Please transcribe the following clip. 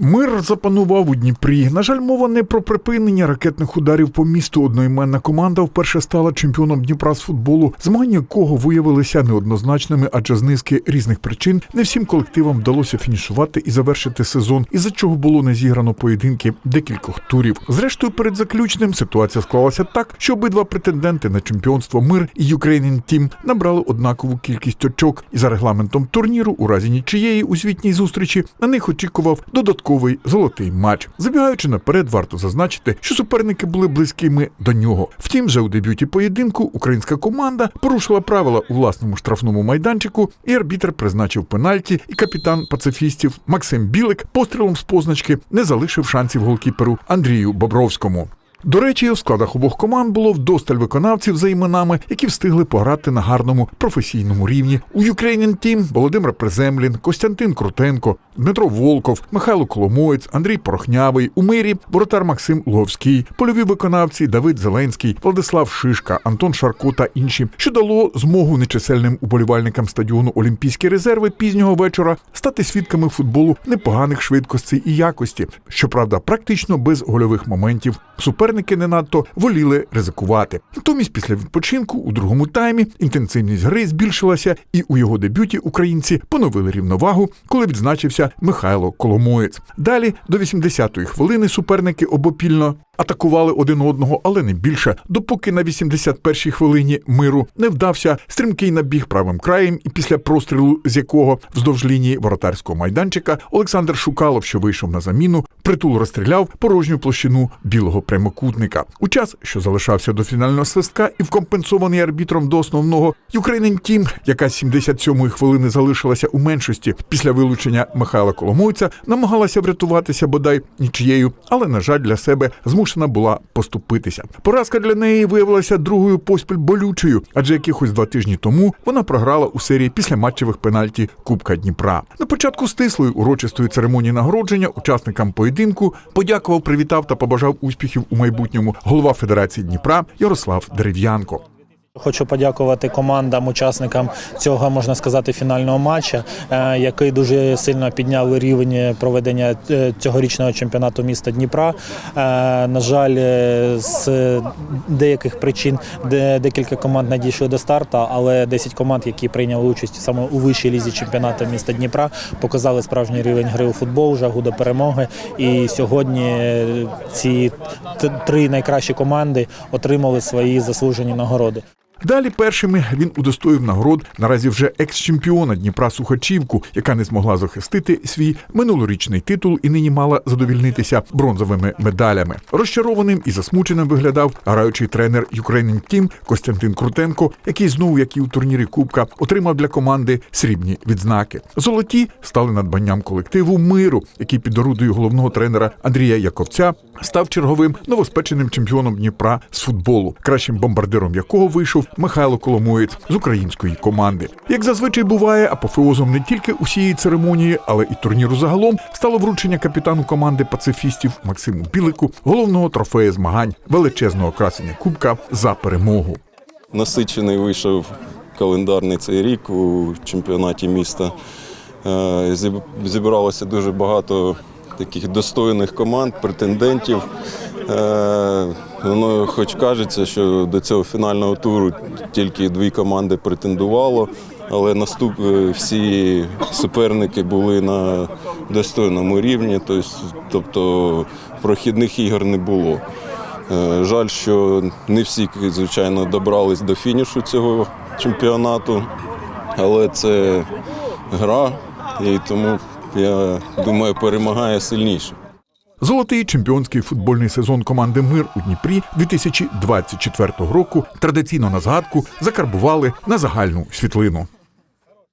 Мир запанував у Дніпрі. На жаль, мова не про припинення ракетних ударів по місту. Одноіменна команда вперше стала чемпіоном Дніпра з футболу, змагання якого виявилися неоднозначними, адже з низки різних причин не всім колективам вдалося фінішувати і завершити сезон, із-за чого було не зіграно поєдинки декількох турів. Зрештою, перед заключним ситуація склалася так, що обидва претенденти на чемпіонство Мир і Ukrainian Team набрали однакову кількість очок, і за регламентом турніру, у разі нічиєї у звітній зустрічі, на них очікував додатковий золотий матч. Забігаючи наперед, варто зазначити, що суперники були близькими до нього. Втім, вже у дебюті поєдинку українська команда порушила правила у власному штрафному майданчику, і арбітр призначив пенальті, і капітан пацифістів Максим Білик пострілом з позначки не залишив шансів голкіперу Андрію Бобровському. До речі, в складах обох команд було вдосталь виконавців за іменами, які встигли пограти на гарному професійному рівні. У Ukrainian Team Володимир Приземлін, Костянтин Крутенко, Дмитро Волков, Михайло Коломоєць, Андрій Порохнявий, у мирі воротар Максим Луговський, польові виконавці Давид Зеленський, Владислав Шишка, Антон Шарко та інші, що дало змогу нечисельним уболівальникам стадіону Олімпійські резерви пізнього вечора стати свідками футболу непоганих швидкостей і якості. Щоправда, практично без гольових моментів. Суперники не надто воліли ризикувати. Натомість, після відпочинку у другому таймі інтенсивність гри збільшилася, і у його дебюті українці поновили рівновагу, коли відзначився Михайло Коломоєць. Далі до 80-ї хвилини суперники обопільно. Атакували один одного, але не більше, допоки на 81-й хвилині миру не вдався стрімкий набіг правим краєм, і після прострілу з якого вздовж лінії воротарського майданчика Олександр Шукалов, що вийшов на заміну, притул розстріляв порожню площину білого прямокутника. У час, що залишався до фінального свистка, і вкомпенсований арбітром до основного Ukrainian Team, яка з 77-ї хвилини залишилася у меншості після вилучення Михайла Коломойця, намагалася врятуватися бодай нічією, але на жаль для себе змушена була поступитися. Поразка для неї виявилася другою поспіль болючою, адже якихось два тижні тому вона програла у серії після матчевих пенальті Кубка Дніпра. На початку стислої урочистої церемонії нагородження учасникам поєдинку подякував, привітав та побажав успіхів у майбутньому голова Федерації Дніпра Ярослав Дерев'янко. Хочу подякувати командам, учасникам цього можна сказати фінального матча, е, який дуже сильно підняв рівень проведення е, цьогорічного чемпіонату міста Дніпра. Е, На жаль, з деяких причин де- декілька команд надійшли до старту, але 10 команд, які прийняли участь саме у вищій лізі чемпіонату міста Дніпра, показали справжній рівень гри у футбол, жагу до перемоги. І сьогодні ці три найкращі команди отримали свої заслужені нагороди. Далі першими він удостоїв нагород наразі вже екс-чемпіона Дніпра Сухачівку, яка не змогла захистити свій минулорічний титул і нині мала задовільнитися бронзовими медалями. Розчарованим і засмученим виглядав граючий тренер Ukrainian Team Костянтин Крутенко, який знову, як і у турнірі Кубка, отримав для команди срібні відзнаки. Золоті стали надбанням колективу миру, який під орудою головного тренера Андрія Яковця став черговим новоспеченим чемпіоном Дніпра з футболу, кращим бомбардиром якого вийшов Михайло Коломоєць з української команди. Як зазвичай буває, апофеозом не тільки усієї церемонії, але і турніру загалом стало вручення капітану команди пацифістів Максиму Білику головного трофея змагань величезного красення Кубка за перемогу. насичений вийшов календарний цей рік у чемпіонаті міста. Е, Зібралося дуже багато таких достойних команд, претендентів. Е, Воно хоч кажеться, що до цього фінального туру тільки дві команди претендувало, але наступ е, всі суперники були на достойному рівні, тобто- прохідних ігор не було. Е, Жаль, що не всі, звичайно, добрались до фінішу цього чемпіонату, але це гра, і тому я думаю, перемагає сильніше. Золотий чемпіонський футбольний сезон команди Мир у Дніпрі 2024 року традиційно на згадку закарбували на загальну світлину.